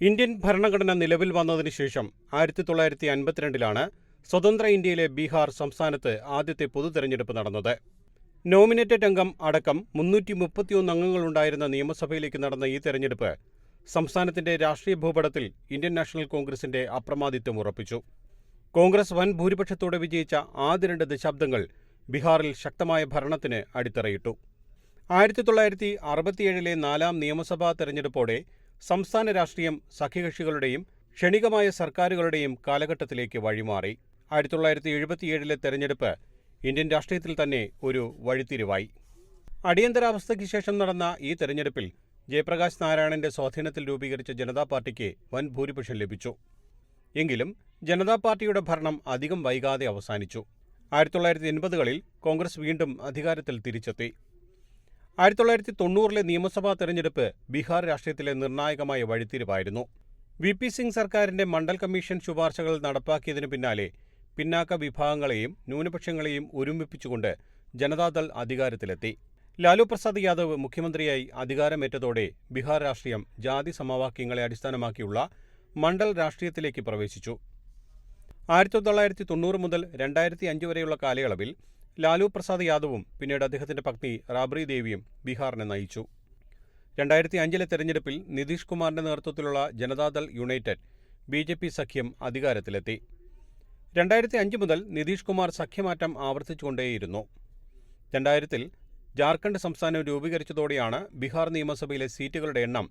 Indian ഭരണഘടന നിലവിൽ വന്നതിന് ശേഷം ആയിരത്തി തൊള്ളായിരത്തി അൻപത്തിരണ്ടിലാണ് സ്വതന്ത്ര ഇന്ത്യയിലെ ബീഹാർ സംസ്ഥാനത്ത് ആദ്യത്തെ പൊതു തെരഞ്ഞെടുപ്പ് നടന്നത്. നോമിനേറ്റഡ് അംഗം അടക്കം മുന്നൂറ്റി മുപ്പത്തിയൊന്ന് അംഗങ്ങളുണ്ടായിരുന്ന നിയമസഭയിലേക്ക് നടന്ന ഈ തെരഞ്ഞെടുപ്പ് സംസ്ഥാനത്തിന്റെ രാഷ്ട്രീയ ഭൂപടത്തിൽ ഇന്ത്യൻ നാഷണൽ കോൺഗ്രസിന്റെ അപ്രമാദിത്വം ഉറപ്പിച്ചു. കോൺഗ്രസ് വൻ ഭൂരിപക്ഷത്തോടെ വിജയിച്ച ആദ്യ രണ്ട് ദശാബ്ദങ്ങൾ ബീഹാറിൽ ശക്തമായ ഭരണത്തിന് അടിത്തറയിട്ടു. ആയിരത്തി തൊള്ളായിരത്തി അറുപത്തിയേഴിലെ നാലാം നിയമസഭാ തെരഞ്ഞെടുപ്പോടെ സംസ്ഥാന രാഷ്ട്രീയം സഖ്യകക്ഷികളുടെയും ക്ഷണികമായ സർക്കാരുകളുടെയും കാലഘട്ടത്തിലേക്ക് വഴിമാറി. ആയിരത്തി തൊള്ളായിരത്തി എഴുപത്തിയേഴിലെ തെരഞ്ഞെടുപ്പ് ഇന്ത്യൻ രാഷ്ട്രീയത്തിൽ തന്നെ ഒരു വഴിത്തിരിവായി. അടിയന്തരാവസ്ഥയ്ക്ക് ശേഷം നടന്ന ഈ തെരഞ്ഞെടുപ്പിൽ ജയപ്രകാശ് നാരായണന്റെ സ്വാധീനത്തിൽ രൂപീകരിച്ച ജനതാ പാർട്ടിക്ക് വൻ ഭൂരിപക്ഷം ലഭിച്ചു. എങ്കിലും ജനതാ പാർട്ടിയുടെ ഭരണം അധികം വൈകാതെ അവസാനിച്ചു. ആയിരത്തി തൊള്ളായിരത്തി എൺപതുകളിൽ കോൺഗ്രസ് വീണ്ടും അധികാരത്തിൽ തിരിച്ചെത്തി. ആയിരത്തി തൊള്ളായിരത്തി തൊണ്ണൂറിലെ നിയമസഭാ തെരഞ്ഞെടുപ്പ് ബീഹാർ രാഷ്ട്രീയത്തിലെ നിർണായകമായ വഴിത്തിരിവായിരുന്നു. വി. പി. സിംഗ് സർക്കാരിന്റെ മണ്ഡൽ കമ്മീഷൻ ശുപാർശകൾ നടപ്പാക്കിയതിനു പിന്നാലെ പിന്നാക്ക വിഭാഗങ്ങളെയും ന്യൂനപക്ഷങ്ങളെയും ഒരുമിപ്പിച്ചുകൊണ്ട് ജനതാദൾ അധികാരത്തിലെത്തി. ലാലു പ്രസാദ് യാദവ് മുഖ്യമന്ത്രിയായി അധികാരമേറ്റതോടെ ബീഹാർ രാഷ്ട്രീയം ജാതി സമവാക്യങ്ങളെ അടിസ്ഥാനമാക്കിയുള്ള മണ്ഡൽ രാഷ്ട്രീയത്തിലേക്ക് പ്രവേശിച്ചു. ആയിരത്തി തൊള്ളായിരത്തി തൊണ്ണൂറ് മുതൽ രണ്ടായിരത്തി അഞ്ച് വരെയുള്ള കാലയളവിൽ ലാലു പ്രസാദ് യാദവും പിന്നീട് അദ്ദേഹത്തിന്റെ പത്നി റാബ്രി ദേവിയും ബീഹാറിനെ നയിച്ചു. രണ്ടായിരത്തി അഞ്ചിലെ തെരഞ്ഞെടുപ്പിൽ നിതീഷ് കുമാറിന്റെ നേതൃത്വത്തിലുള്ള Janata Dal united B J P സഖ്യം അധികാരത്തിലെത്തി. രണ്ടായിരത്തി അഞ്ച് മുതൽ നിതീഷ് കുമാർ സഖ്യമാറ്റം ആവർത്തിച്ചുകൊണ്ടേയിരുന്നു. രണ്ടായിരത്തിൽ ജാർഖണ്ഡ് സംസ്ഥാനം രൂപീകരിച്ചതോടെയാണ് ബീഹാർ നിയമസഭയിലെ സീറ്റുകളുടെ എണ്ണം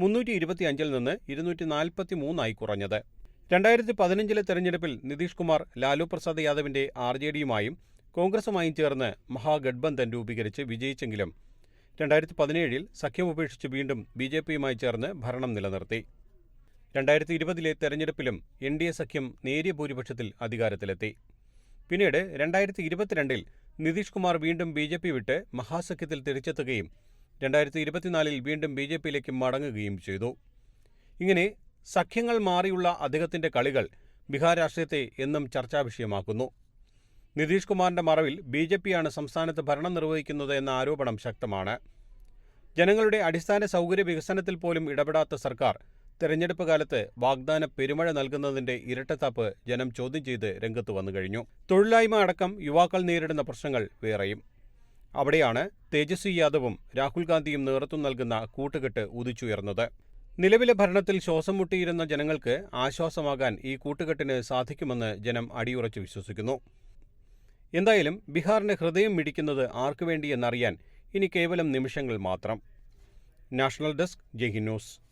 മുന്നൂറ്റി ഇരുപത്തിയഞ്ചിൽ നിന്ന് ഇരുന്നൂറ്റി നാൽപ്പത്തി മൂന്നായി കുറഞ്ഞത്. രണ്ടായിരത്തി പതിനഞ്ചിലെ തെരഞ്ഞെടുപ്പിൽ നിതീഷ് കുമാർ ലാലു പ്രസാദ് യാദവിന്റെ ആർ ജെ ഡിയുമായും കോൺഗ്രസുമായും ചേർന്ന് മഹാഗഡ്ബന്ധൻ രൂപീകരിച്ച് വിജയിച്ചെങ്കിലും രണ്ടായിരത്തി പതിനേഴിൽ സഖ്യം ഉപേക്ഷിച്ച് വീണ്ടും ബി ജെ പിയുമായി ചേർന്ന് ഭരണം നിലനിർത്തി. രണ്ടായിരത്തി ഇരുപതിലെ തെരഞ്ഞെടുപ്പിലും എൻ ഡി എ സഖ്യം നേരിയ ഭൂരിപക്ഷത്തിൽ അധികാരത്തിലെത്തി. പിന്നീട് രണ്ടായിരത്തി ഇരുപത്തിരണ്ടിൽ നിതീഷ് കുമാർ വീണ്ടും ബി ജെ പി വിട്ട് മഹാസഖ്യത്തിൽ തിരിച്ചെത്തുകയും രണ്ടായിരത്തി ഇരുപത്തിനാലിൽ വീണ്ടും ബി ജെ പിയിലേക്ക് മടങ്ങുകയും ചെയ്തു. ഇങ്ങനെ സഖ്യങ്ങൾ മാറിയുള്ള അദ്ദേഹത്തിന്റെ കളികൾ ബീഹാർ രാഷ്ട്രീയത്തെ എന്നും ചർച്ചാ വിഷയമാക്കുന്നു നിതീഷ് കുമാറിന്റെ മറവിൽ ബി ജെ പിയാണ് സംസ്ഥാനത്ത് ഭരണം നിർവഹിക്കുന്നത് എന്ന ആരോപണം ശക്തമാണ്. ജനങ്ങളുടെ അടിസ്ഥാന സൗകര്യ വികസനത്തിൽ പോലും ഇടപെടാത്ത സർക്കാർ തെരഞ്ഞെടുപ്പ് കാലത്ത് വാഗ്ദാന പെരുമഴ നൽകുന്നതിന്റെ ഇരട്ടത്താപ്പ് ജനം ചോദ്യം ചെയ്ത് രംഗത്ത് വന്നു കഴിഞ്ഞു. തൊഴിലായ്മ അടക്കം യുവാക്കൾ നേരിടുന്ന പ്രശ്നങ്ങൾ വേറെയും. അവിടെയാണ് തേജസ്വി യാദവും രാഹുൽ ഗാന്ധിയും നേതൃത്വം നൽകുന്ന കൂട്ടുകെട്ട് ഉദിച്ചുയർന്നത്. നിലവിലെ ഭരണത്തിൽ ശ്വാസം മുട്ടിയിരുന്ന ജനങ്ങൾക്ക് ആശ്വാസമാകാൻ ഈ കൂട്ടുകെട്ടിന് സാധിക്കുമെന്ന് ജനം അടിയുറച്ച് വിശ്വസിക്കുന്നു. എന്തായാലും ബീഹാറിന്റെ ഹൃദയം മിടിക്കുന്നത് ആർക്കു വേണ്ടിയെന്നറിയാൻ ഇനി കേവലം നിമിഷങ്ങൾ മാത്രം. National desk Jai news.